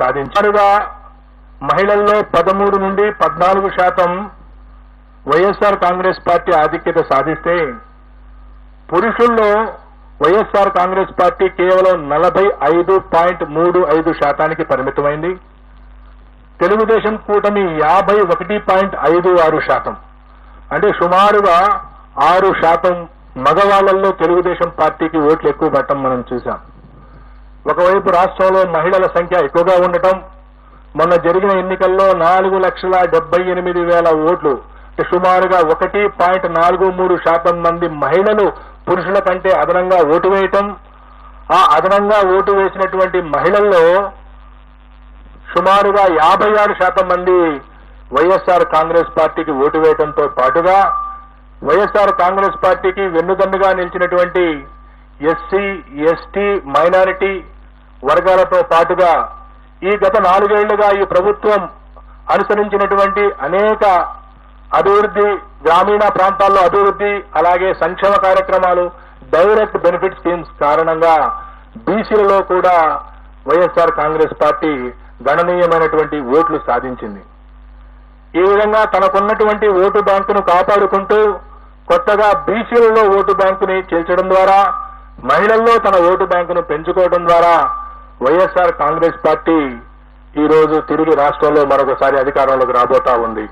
సాధించారుగా. మహిళల్లో పదమూడు నుండి పద్నాలుగు శాతం వైఎస్ఆర్ కాంగ్రెస్ పార్టీ ఆధిక్యత సాధిస్తే పురుషుల్లో వైఎస్ఆర్ కాంగ్రెస్ పార్టీ కేవలం నలభై ఐదు పాయింట్ మూడు ఐదు శాతానికి పరిమితమైంది. తెలుగుదేశం కూటమి యాభై ఒకటి పాయింట్ ఐదు ఆరు శాతం. అంటే సుమారుగా ఆరు శాతం మగవాళ్ళలో తెలుగుదేశం పార్టీకి ఓట్లు ఎక్కువ పట్టడం మనం చూశాం. ఒకవైపు రాష్ట్రంలో మహిళల సంఖ్య ఎక్కువగా ఉండటం మొన్న జరిగిన ఎన్నికల్లో నాలుగు లక్షల డెబ్బై ఎనిమిది వేల ఓట్లు సుమారుగా ఒకటి పాయింట్ నాలుగు మూడు శాతం మంది మహిళలు పురుషుల కంటే అదనంగా ఓటు వేయటం. ఆ అదనంగా ఓటు వేసినటువంటి మహిళల్లో సుమారుగా యాభై ఆరు శాతం మంది వైఎస్ఆర్ కాంగ్రెస్ పార్టీకి ఓటు వేయడంతో పాటుగా వైఎస్ఆర్ కాంగ్రెస్ పార్టీకి వెన్నుదన్నుగా నిలిచినటువంటి ఎస్సీ ఎస్టీ మైనారిటీ వర్గాలతో పాటుగా ఈ గత నాలుగేళ్ళుగా ఈ ప్రభుత్వం అనుసరించినటువంటి అనేక అభివృద్ధి గ్రామీణ ప్రాంతాల్లో అభివృద్ధి అలాగే సంక్షేమ కార్యక్రమాలు డైరెక్ట్ బెనిఫిట్ స్కీమ్స్ కారణంగా బీసీలలో కూడా వైఎస్ఆర్ కాంగ్రెస్ పార్టీ గణనీయమైనటువంటి ఓట్లు సాధించింది. ఈ విధంగా తనకున్నటువంటి ఓటు బ్యాంకును కాపాడుకుంటూ కొత్తగా బీసీలలో ఓటు బ్యాంకుని చేర్చడం ద్వారా మహిళల్లో తన ఓటు బ్యాంకును పెంచుకోవడం ద్వారా వైఎస్ఆర్ కాంగ్రెస్ పార్టీ ఈ రోజు తిరిగి రాష్ట్రంలో మరొకసారి అధికారంలోకి రాబోతా ఉంది.